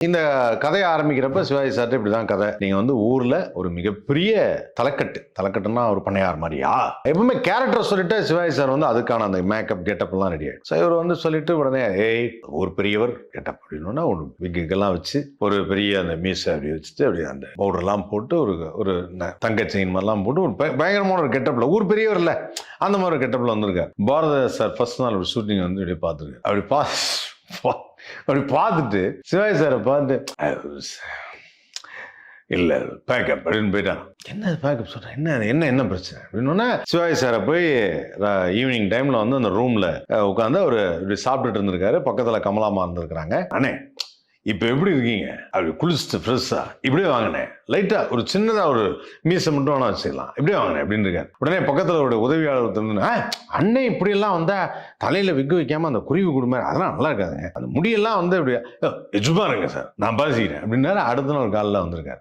இந்த கதையை ஆரம்பிக்கிறப்ப சிவாஜி சார்ட்ட இப்படிதான் கதை. நீங்கள் வந்து ஊரில் ஒரு மிகப்பெரிய தலைக்கட்டு. தலைக்கட்டுன்னா ஒரு பண்ணையார் மாதிரியா? எப்பவுமே கேரக்டர் சொல்லிட்டு சிவாஜி சார் வந்து அதுக்கான அந்த மேக்கப் கெட்டப்லாம் ரெடி ஆயிடும் ஸோ இவர் வந்து சொல்லிட்டு உடனே ஏய் ஒரு பெரியவர் கெட்டப் அப்படின்னா ஒரு விக்கெல்லாம் வச்சு ஒரு பெரிய அந்த மீசை அப்படி வச்சுட்டு அப்படி அந்த பவுடர்லாம் போட்டு ஒரு ஒரு தங்க செயின் மாதிரிலாம் போட்டு ஒரு பயங்கரமான ஒரு கெட்டப்பில் ஊர் பெரியவர் இல்லை அந்த மாதிரி ஒரு கெட்டப்பில் வந்திருக்கேன் பாரத சார் ஃபர்ஸ்ட் நாள் ஒரு ஷூட்டிங் வந்து இப்படி பார்த்துருக்காரு. அப்படி பா பா- அப்படி பார்த்துட்டு சிவாஜி சாரை பார்த்து இல்ல பேக்கப் அப்படின்னு போயிட்டான். என்ன பேக்கப் சொல்றேன் என்ன என்ன என்ன பிரச்சனை? அப்படின்னா சிவாஜி சாரை போய் ஈவினிங் டைம்ல வந்து அந்த ரூம்ல உட்காந்து அவர் இப்படி சாப்பிட்டுட்டு இருந்திருக்காரு. பக்கத்துல கமலாமா இருந்திருக்கிறாங்க. அண்ணே இப்போ எப்படி இருக்கீங்க? அப்படி குளிச்சுட்டு ஃப்ரெஷ்ஷாக இப்படியே வாங்கினேன். லைட்டாக ஒரு சின்னதாக ஒரு மீசை மட்டும் வேணா வச்சுக்கலாம். இப்படியே வாங்கினேன் அப்படின்னு இருக்காரு. உடனே பக்கத்தில் ஒரு உதவியாளர் ஒருத்தர் வந்து, "ஆ, வந்தால் தலையில் எல்லாம் வந்தா விக்கு அந்த குருவி கொடுமாரி அதெல்லாம் நல்லா இருக்காதுங்க. அந்த முடியெல்லாம் வந்து இப்படி எஜுமா இருங்க சார் நான் பாசிக்கிறேன். அப்படின்னாரு. அடுத்த நாள் காலில் வந்திருக்காரு.